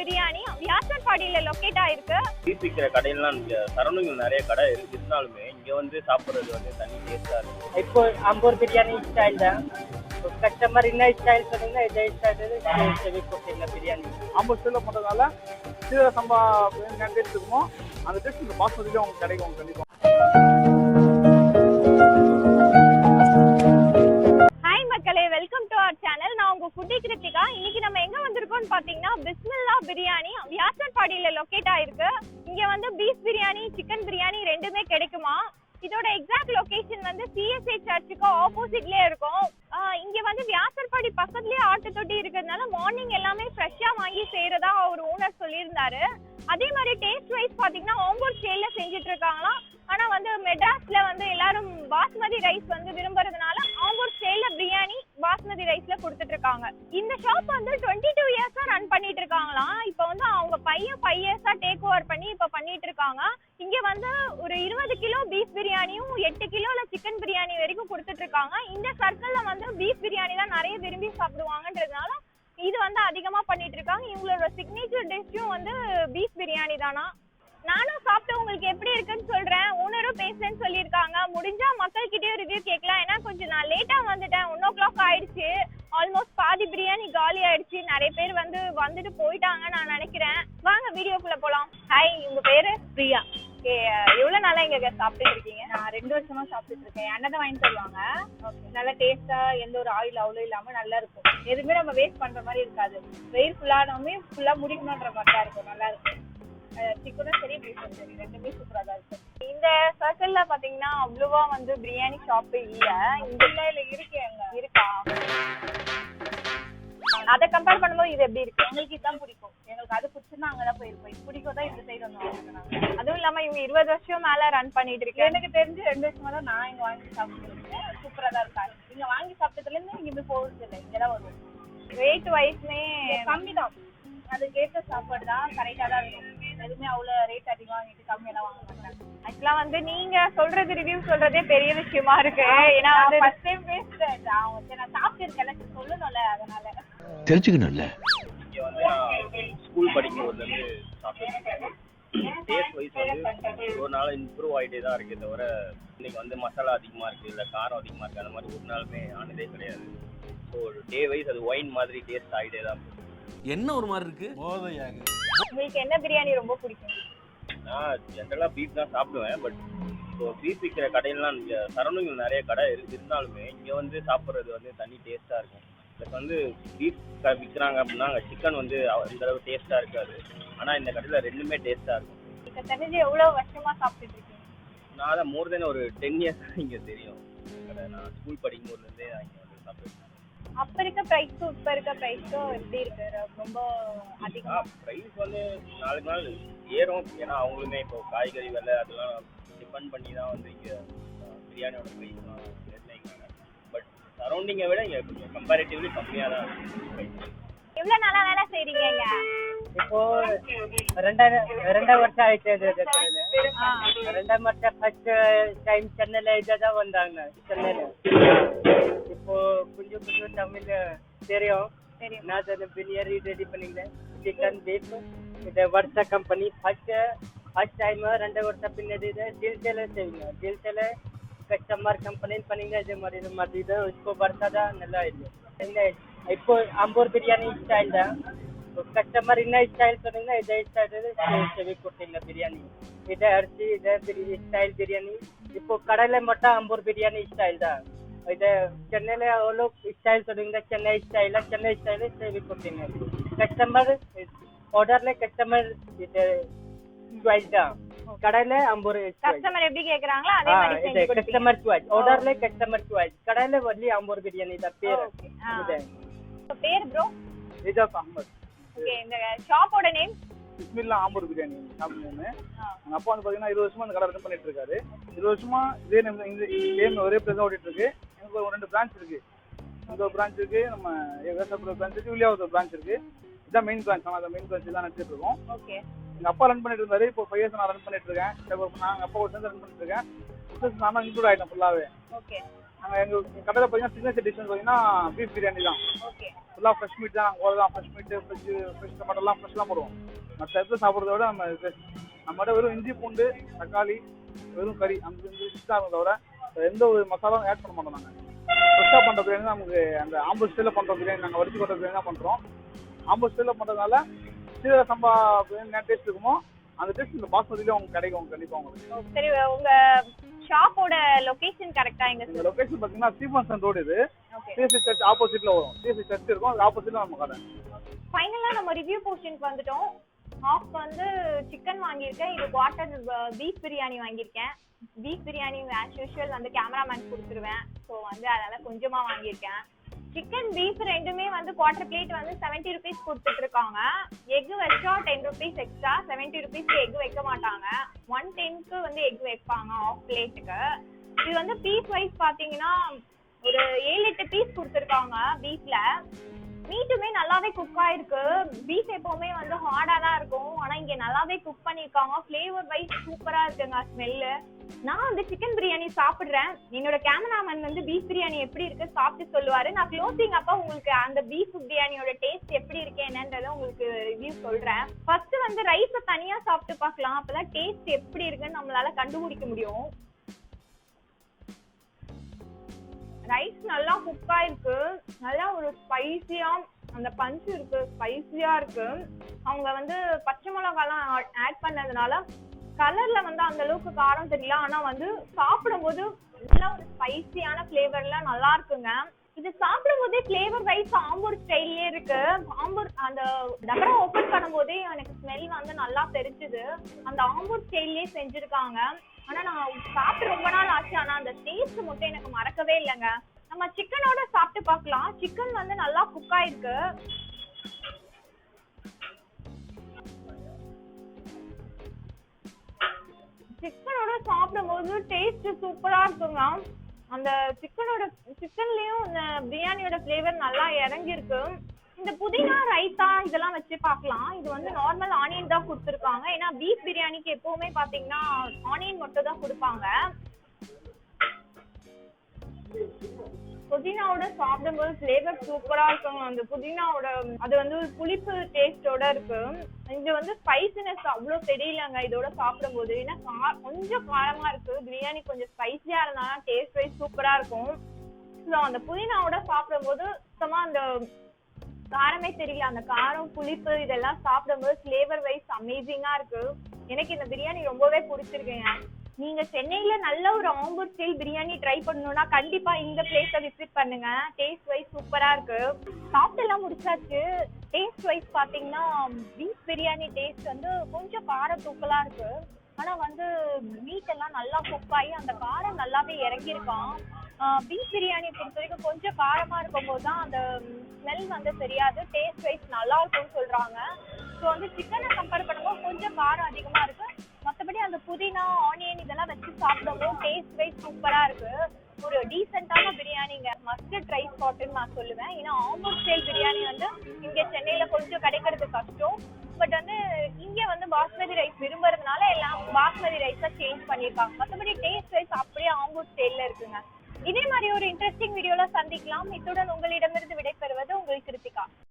பிரியாணி. வியாசர்பாடியில லொக்கேட் ஆயிருக்கு. பீஸ் விற்கிற கடையெல்லாம் இங்கே நிறைய கடை இருக்கு. இருந்தாலுமே இங்கே வந்து சாப்பிட்றது வந்து தனி டேஸ்ட்டாக இருக்கும் இப்போ அம்பூர் பிரியாணி ஸ்டைல் தான். கஸ்டமர் என்ன ஸ்டைல் சொன்னீங்கன்னா இதே ஸ்டைல் பிரியாணி. ஐம்பது ஸ்டைலில் பண்ணுறதுனால சீரக சம்பா டேஸ்ட் இருக்குமோ அந்த டேஸ்ட் இந்த பாஸ்மதியிலே உங்களுக்கு கிடைக்கும் உங்களுக்கு கண்டிப்பாக வியாசர்பாடியில லொக்கேட் ஆயிருக்கு. இங்க வந்து பீஃப் பிரியாணி சிக்கன் பிரியாணி ரெண்டுமே கிடைக்குமா? இதோட எக்ஸாக்ட் லொகேஷன் வந்து சிஎஸ்ஐ சர்ச்சுக்கு ஆப்போசிட்லயே இருக்கும். இங்க வந்து வியாசர்பாடி பக்கத்துலயே ஆட்டு தொட்டி இருக்கிறதுனால மார்னிங் எல்லாமே ஃப்ரெஷ்ஷா வாங்கி செய்யறதா அவர் ஓனர் சொல்லியிருந்தாரு. அதே மாதிரி டேஸ்ட் வைஸ் பாத்தீங்கன்னா ஓம்பூர் ஸ்டைல்ல செஞ்சுட்டு இருக்காங்களாம் ஆனா வந்து மெட்ராஸ்ல வந்து எல்லாரும் பாஸ்மதி ரைஸ் வந்து விரும்புறதுனால ஆம்பூர் ஸ்டைல்ல பிரியாணி பாஸ்மதி ரைஸ்ல கொடுத்துட்டு இருக்காங்க இந்த ஷாப் வந்து டுவெண்ட்டி டூ இயர்ஸா ரன் பண்ணிட்டு இருக்காங்களாம் இப்போ வந்து அவங்க பையன் ஃபைவ் இயர்ஸா டேக் ஓவர் பண்ணி இப்போ பண்ணிட்டு இருக்காங்க. இங்க வந்து ஒரு இருபது கிலோ பீஃப் பிரியாணியும் எட்டு கிலோல சிக்கன் பிரியாணி வரைக்கும் கொடுத்துட்டு இருக்காங்க. இந்த சர்க்கிள்ல வந்து பீஃப் பிரியாணி தான் நிறைய விரும்பி சாப்பிடுவாங்கன்றதுனால இது வந்து அதிகமா பண்ணிட்டு இருக்காங்க. இவங்களோட சிக்னேச்சர் டிஷ்ஷும் வந்து பீஃப் பிரியாணி தானா? நானும் சாப்பிட்டு உங்களுக்கு எப்படி இருக்குன்னு சொல்றேன். ஓனரும் பேசுறேன்னு சொல்லியிருக்காங்க. முடிஞ்சா மக்கள் கிட்டே ரிவ்யூ கேட்கலாம். ஏன்னா கொஞ்சம் நான் லேட்டா வந்துட்டேன். ஒன் ஓ கிளாக் ஆயிடுச்சு. ஆல்மோஸ்ட் பாதி பிரியாணி காலி ஆயிடுச்சு. நிறைய பேர் வந்து வந்துட்டு போயிட்டாங்க நான் நினைக்கிறேன். வாங்க வீடியோக்குள்ள போலாம். ஹாய் உங்க பேரு? பிரியா. ஓகே எவ்வளவு நாளா இங்க சாப்பிட்டு இருக்கீங்க? நான் ரெண்டு வருஷமா சாப்பிட்டு இருக்கேன். அண்ணன் தான் வாங்கி தருவாங்க நல்லா டேஸ்டா எந்த ஒரு ஆயில் அவ்வளோ இல்லாம நல்லா இருக்கும். எதுவுமே நம்ம வேஸ்ட் பண்ற மாதிரி இருக்காது. வெயில் ஃபுல்லானவுமே ஃபுல்லா முடிக்கணுன்ற மாதிரி தான் இருக்கும். நல்லா இருக்கும். சிக்கனும் சரி பீஃபும் சரி. ரெண்டுமே சூப்பரா தான் இருக்கும். இந்த சர்க்கிள்ல பாத்தீங்கன்னா அவ்வளவா வந்து பிரியாணி ஷாப் இல்ல. இங்க இல்ல இருக்கு அங்க. இருக்கா? அத கம்பேர் பண்ணும்போது இது எப்படி இருக்கு? எங்களுக்கு இதுதான் பிடிக்கும். எங்களுக்கு அது பிடிச்சிருந்தா அங்கதான் போயிருப்போம். இது பிடிக்கும் தான் இந்த சைடு வந்து வாங்கினாங்க அதுவும் இல்லாம இவங்க இருபது வருஷம் மேல ரன் பண்ணிட்டு இருக்கேன் எனக்கு தெரிஞ்சு ரெண்டு வருஷமா தான் நான் இங்க வாங்கி சாப்பிட்டுருக்கேன் சூப்பரா தான் இருக்கா இங்க வாங்கி சாப்பிட்டதுல இருந்து இங்க போய் போகிறது இல்லை இங்கதான் வருவோம் வெயிட் வைஸ்மே கம்மி தான் அதுக்கேற்ற சாப்பாடு தான் கரெக்டா தான் இருக்கும். எதுவுமே அவ்வளோ ரேட் அதிகம் வாங்கிட்டு கம்மியெல்லாம் வாங்க மாட்டாங்க. ஆக்சுவலா வந்து நீங்க சொல்றது ரிவ்யூ சொல்றதே பெரிய விஷயமா இருக்கு. ஏன்னா வந்து ஃபர்ஸ்ட் டைம் பேசுறேன் அவங்க நான் சாப்பிட்டு இருக்கேன் சரி சொல்லணும்ல அதனால. தெரிஞ்சுக்கணும்ல? இங்கே வந்து நான் ஸ்கூல் படிக்கும் போதுலேருந்து சாப்பிட்டு டேஸ்ட் வைஸ் வந்து ஒரு நாள் இம்ப்ரூவ் ஆகிட்டே தான் இருக்கே தவிர இன்னைக்கு வந்து மசாலா அதிகமாக இருக்குது இல்லை காரம் அதிகமாக இருக்குது அந்த மாதிரி ஒரு நாளுமே ஆனதே கிடையாது. ஸோ டே வைஸ் அது ஒயின் மாதிரி டேஸ்ட் ஆகிட்டே தான் போகுது. என்ன ஒரு மாதிரி இருக்கு? உங்களுக்கு என்ன பிரியாணி ரொம்ப பிடிக்கும்? நான் ஜென்ரலாக பீஃப் தான் சாப்பிடுவேன் பட் இப்போ பீஃப் விற்கிற கடையெல்லாம் இங்கே சரௌண்டிங் நிறைய கடை இருக்கு இருந்தாலுமே இங்கே வந்து சாப்பிட்றது வந்து தனி டேஸ்ட்டாக இருக்கும். ப்ளஸ் வந்து பீஃப் விற்கிறாங்க அப்படின்னா அங்கே சிக்கன் வந்து இந்த அளவு டேஸ்ட்டாக இருக்காது. ஆனால் இந்த கடையில் ரெண்டுமே டேஸ்ட்டாக இருக்கும். இப்ப தெரிஞ்சு எவ்வளவு வருஷமா சாப்பிட்டுட்டு இருக்கீங்க? நான் தான் மோர் தென் ஒரு டென் இயர்ஸ் இங்கே தெரியும். கடை நான் ஸ்கூல் படிக்கும் போதுலேருந்தே இங்கே வந்து சாப்பிட்டுருக்கேன் அப்ப இருக்க பிரைஸும் இப்ப இருக்க பிரைஸும் எப்படி இருக்கு? ரொம்ப அதிகமா ப்ரைஸ் வந்து நாளுக்கு நாள் ஏறும். ஏன்னா அவங்களுமே இப்போ காய்கறி விலை அதெல்லாம் டிபெண்ட் பண்ணி தான் வந்து இங்கே பிரியாணியோட ப்ரைஸ்லாம் நிர்ணயிக்கிறாங்க. பட் சரௌண்டிங்கை விட இங்கே கொஞ்சம் கம்பேரிட்டிவ்லி கம்மியாக தான் இருக்கு. நாளா வேலை செய்றீங்க இங்க? இப்போ ரெண்டாயிரம் ரெண்டாம் வருஷம் ஆயிடுச்சு. ரெண்டாம் வருஷம் ஃபர்ஸ்ட் டைம் சென்னையில இதான் வந்தாங்க சென்னையில இப்போ கொஞ்சம் கொஞ்சம் தமிழ் தெரியும். நான் அதை பிரியாணி ரெடி பண்ணிக்கிறேன் சிக்கன் பீஃப் இது வருஷ கம்பெனி ஃபர்ஸ்ட் ஃபர்ஸ்ட் டைம் ரெண்டு வருஷம் பின்னாடி இது டீல்சேல செய்யுங்க டீல்சேல கஸ்டமர் கம்பெனி பண்ணீங்க இது மாதிரி இது மாதிரி இது இப்போ வருஷம் தான் நல்லா இந்த இப்போ அம்பூர் பிரியாணி ஸ்டைல் தான் கஸ்டமர் என்ன ஸ்டைல் சொன்னீங்கன்னா இதே ஸ்டைல் செவி கொடுத்தீங்க பிரியாணி இதே அரிசி இதே பிரி ஸ்டைல் பிரியாணி இப்போ கடையில் மட்டும் அம்பூர் பிரியாணி ஸ்டைல் தான் இது சென்னையில் அவ்வளோ ஸ்டைல் சொன்னீங்கன்னா சென்னை ஸ்டைல சென்னை ஸ்டைல செவி கொடுத்தீங்க கஸ்டமர் ஆர்டர்ல கஸ்டமர் இது சாய்ஸ் தான் கடையில் அம்பூர் choice. கஸ்டமர் எப்படி கேக்குறாங்களோ அதே ஆ, மாதிரி இது செஞ்சு கொடுப்பீங்க. கஸ்டமர் சாய்ஸ் ஆர்டர்ல கஸ்டமர் சாய்ஸ் கடையில் ஒன்லி அம்பூர் பிரியாணி தான் பேர் Okay. ஆ. இது. உங்க பேர் ப்ரோ ரிஜாப் அஹமத் ஓகே இந்த ஷாப்போட நேம் பிஸ்மில்லா ஆம்பூர் பிரியாணி சாப்பிடுவோம் எங்கள் அப்பா வந்து பார்த்தீங்கன்னா இருபது வருஷமா இந்த கடை ரன் பண்ணிட்டு இருக்காரு. இருபது வருஷமா இதே நேம் இந்த நேம் ஒரே பிளேஸ் ஓடிட்டு இருக்கு. எனக்கு ஒரு ரெண்டு பிரான்ச் இருக்கு. ஒரு பிரான்ச் இருக்கு நம்ம விவசாயப்பூர் பிரான்ச் இருக்கு வில்லியாவது ஒரு பிரான்ச் இருக்கு. இதான் மெயின் பிரான்ச் ஆனால் அந்த மெயின் பிரான்ச் தான் நடத்திட்டு இருக்கோம். ஓகே எங்க அப்பா ரன் பண்ணிட்டு இருந்தாரு. இப்போ ஃபைவ் இயர்ஸ் நான் ரன் பண்ணிட்டு இருக்கேன். நாங்கள் அப்பா ஒரு சேர்ந்து ரன் பண்ணிட்டு இருக்கேன். பிசினஸ் நான் இன்க்ளூட் ஆகிட்டேன் ஃபுல்லாகவே ஓகே நாங்கள் எங்கள் கடையில் பார்த்தீங்கன்னா சிக்னேச்சர் டிஷ் வந்து பார்த்தீங்கன்னா பீஃப் பிரியாணி தான். ஓகே ஃபுல்லாக ஃப்ரெஷ் மீட் தான். நாங்கள் தான் ஃப்ரெஷ் மீட்டு ஃப்ரெஷ் ஃப்ரெஷ் டொமேட்டோலாம் ஃப்ரெஷ்லாம் போடுவோம். மற்ற இடத்துல சாப்பிட்றத விட நம்ம நம்மகிட்ட வெறும் இஞ்சி பூண்டு தக்காளி வெறும் கறி அந்த தான் இருக்கும் தவிர எந்த ஒரு மசாலாவும் ஆட் பண்ண மாட்டோம் நாங்கள் ஃப்ரெஷ்ஷாக பண்ணுற பிரியாணி தான் நமக்கு அந்த ஆம்பூர் ஸ்டைலில் பண்ணுற பிரியாணி நாங்கள் வடிச்சு கொண்ட பிரியாணி தான் பண்ணுறோம் ஆம்பூர் ஸ்டைலில் பண்ணுறதுனால சீரக சம்பா பிரியாணி என்ன டேஸ்ட் இருக்குமோ அந்த டேஸ்ட் இந்த பாஸ்மதியிலே உங்களுக்கு கிடைக்கும் கண்டிப்பாக உங்களுக்கு சரி உங்க ஷாப்போட லொகேஷன் கரெக்டா எங்க இந்த லொகேஷன் பார்த்தீங்கன்னா ஸ்ரீபான்சன் ரோடு இது. சிஎஸ்சி சர்ச் ஆப்போசிட்டில் வரும். சிஎஸ்சி சர்ச் இருக்கும் அதுக்கு ஆப்போசிட்டில் நம்ம கடை. ஃபைனலா நம்ம ரிவ்யூ போர்ஷனுக்கு வந்துட்டோம். ஹாஃப் வந்து சிக்கன் வாங்கியிருக்கேன். இது குவார்டர் பீஃப் பிரியாணி வாங்கியிருக்கேன். பீஃப் பிரியாணி ஆஸ் யூஷுவல் வந்து கேமராமேன் கொடுத்துருவேன். ஸோ வந்து அதனால கொஞ்சமா வாங்கியிருக்கேன். சிக்கன் பீஃப் ரெண்டுமே வந்து குவார்டர் பிளேட் வந்து செவன்ட்டி ருபீஸ் கொடுத்துட்டு இருக்காங்க எக் வச்சா டென் ருபீஸ் எக்ஸ்ட்ரா செவன்ட்டி ருபீஸ்க்கு எக் வைக்க மாட்டாங்க. ஒன் டென்க்கு வந்து எக் வைப்பாங்க ஆஃப் பிளேட்டுக்கு இது வந்து பீஸ் வைஸ் பார்த்தீங்கன்னா ஒரு ஏழு எட்டு பீஸ் கொடுத்துருக்காங்க பீஃப்ல மீட்டுமே நல்லாவே குக் ஆயிருக்கு. பீஃப் எப்பவுமே வந்து ஹார்டா தான் இருக்கும். ஆனா இங்க நல்லாவே குக் பண்ணிருக்காங்க. ஃபிளேவர் வைஸ் சூப்பரா இருக்குங்க ஸ்மெல்லு நான் வந்து சிக்கன் பிரியாணி சாப்பிடுறேன். என்னோட கேமராமேன் வந்து பீஃப் பிரியாணி எப்படி இருக்கு சாப்பிட்டு சொல்லுவாரு. நான் க்ளோசிங் அப்ப உங்களுக்கு அந்த பீஃப் பிரியாணியோட டேஸ்ட் எப்படி இருக்கு என்னன்றத உங்களுக்கு ரிவ்யூ சொல்றேன். ஃபர்ஸ்ட் வந்து ரைஸை தனியா சாப்பிட்டு பார்க்கலாம். அப்பதான் டேஸ்ட் எப்படி இருக்குன்னு நம்மளால கண்டுபிடிக்க முடியும். ரைஸ் நல்லா குக் ஆயிருக்கு நல்லா ஒரு ஸ்பைசியா அந்த பஞ்ச் இருக்கு ஸ்பைசியா இருக்கு. அவங்க வந்து பச்சை மிளகாலாம் ஆட் பண்ணதுனால கலர்ல வந்து அந்த அளவுக்கு காரம் தெரியல. ஆனா வந்து சாப்பிடும்போது நல்லா ஒரு ஸ்பைசியான ஃபிளேவர்ல நல்லா இருக்குங்க. இது சாப்பிடும் போதே ஃபிளேவர் வைஸ் ஆம்பூர் ஸ்டைல்லே இருக்கு. ஆம்பூர் அந்த டபரா ஓபன் பண்ணும்போதே எனக்கு ஸ்மெல் வந்து நல்லா தெரிஞ்சுது. அந்த ஆம்பூர் ஸ்டைல்லே செஞ்சிருக்காங்க. ஆனா நான் சாப்பிட்டு ரொம்ப நாள் ஆச்சு. ஆனா அந்த டேஸ்ட் மட்டும் எனக்கு மறக்கவே இல்லைங்க. நம்ம சிக்கனோட சாப்பிட்டு பார்க்கலாம். சிக்கன் வந்து நல்லா குக் ஆயிருக்கு. சிக்கனோட சாப்பிடும்போது டேஸ்ட் சூப்பரா இருக்குங்க. அந்த சிக்கனோட சிக்கன்லயும் இந்த பிரியாணியோட ஃப்ளேவர் நல்லா இறங்கிருக்கு இந்த புதினா ரைத்தா இதெல்லாம் வச்சு பார்க்கலாம். இது வந்து நார்மல் ஆனியன் தான் கொடுத்துருக்காங்க. ஏன்னா பீஃப் பிரியாணிக்கு எப்பவுமே பாத்தீங்கன்னா ஆனியன் மட்டும் தான் கொடுப்பாங்க. புதினாவோட சாப்பிடும்போது ஃப்ளேவர் சூப்பரா இருக்கும் அந்த புதினாவோட அது வந்து ஒரு புளிப்பு டேஸ்டோட இருக்கு. இது வந்து ஸ்பைசினஸ் அவ்வளோ தெரியலங்க இதோட சாப்பிடும்போது. ஏன்னா கா- கொஞ்சம் காரமா இருக்கு. பிரியாணி கொஞ்சம் ஸ்பைசியா இருந்தாலும் டேஸ்ட் வைஸ் சூப்பரா இருக்கும். ஸோ அந்த புதினாவோட சாப்பிடும்போது சுத்தமா அந்த காரமே தெரியல. அந்த காரம் புளிப்பு இதெல்லாம் சாப்பிடும்போது ஃபிளேவர் வைஸ் அமேசிங்கா இருக்கு. எனக்கு இந்த பிரியாணி ரொம்பவே பிடிச்சிருக்குங்க நீங்க சென்னையில நல்ல ஒரு ஆம்பூர் ஸ்டைல் பிரியாணி ட்ரை பண்ணணும்னா கண்டிப்பா இந்த பிளேஸ விசிட் பண்ணுங்க. டேஸ்ட் வைஸ் சூப்பரா இருக்கு. சாப்பிட்டு எல்லாம் முடிச்சாச்சு. டேஸ்ட் வைஸ் பாத்தீங்கன்னா பீஃப் பிரியாணி டேஸ்ட் வந்து கொஞ்சம் கார தூக்கலா இருக்கு. ஆனா வந்து மீட் எல்லாம் நல்லா குக் ஆகி அந்த காரம் நல்லாவே இறங்கியிருக்கான் பீஃப் பிரியாணி பொறுத்த வரைக்கும் கொஞ்சம் காரமா இருக்கும்போது தான் அந்த ஸ்மெல் வந்து தெரியாது. டேஸ்ட் வைஸ் நல்லா இருக்கும்னு சொல்றாங்க. ஸோ வந்து சிக்கனை கம்பேர் பண்ணும்போது கொஞ்சம் காரம் அதிகமா இருக்கு. மற்றபடி அந்த புதினா ஆனியன் இதெல்லாம் வச்சு சாப்பிடும்போது டேஸ்ட் வைஸ் சூப்பரா இருக்கு. ஒரு டீசெண்டான பிரியாணிங்க. மஸ்ட் ட்ரை ஸ்பாட்னு நான் சொல்லுவேன். ஏன்னா ஆம்பூர் ஸ்டைல் பிரியாணி வந்து இங்கே சென்னையில் கொஞ்சம் கிடைக்கிறது கஷ்டம். பட் வந்து பாஸ்மதி ரைஸ் விரும்புறதுனால எல்லாம் பாஸ்மதி ரைஸா சேஞ்ச் பண்ணிருக்காங்க. மத்தபடி டேஸ்ட் ரைஸ் அப்படியே ஆம்பூர் ஸ்டைல்ல இருக்குங்க. இதே மாதிரி ஒரு இன்ட்ரெஸ்டிங் வீடியோல சந்திக்கலாம். இத்துடன் உங்களிடமிருந்து விடைபெறுவது உங்கள் கிருத்திகா.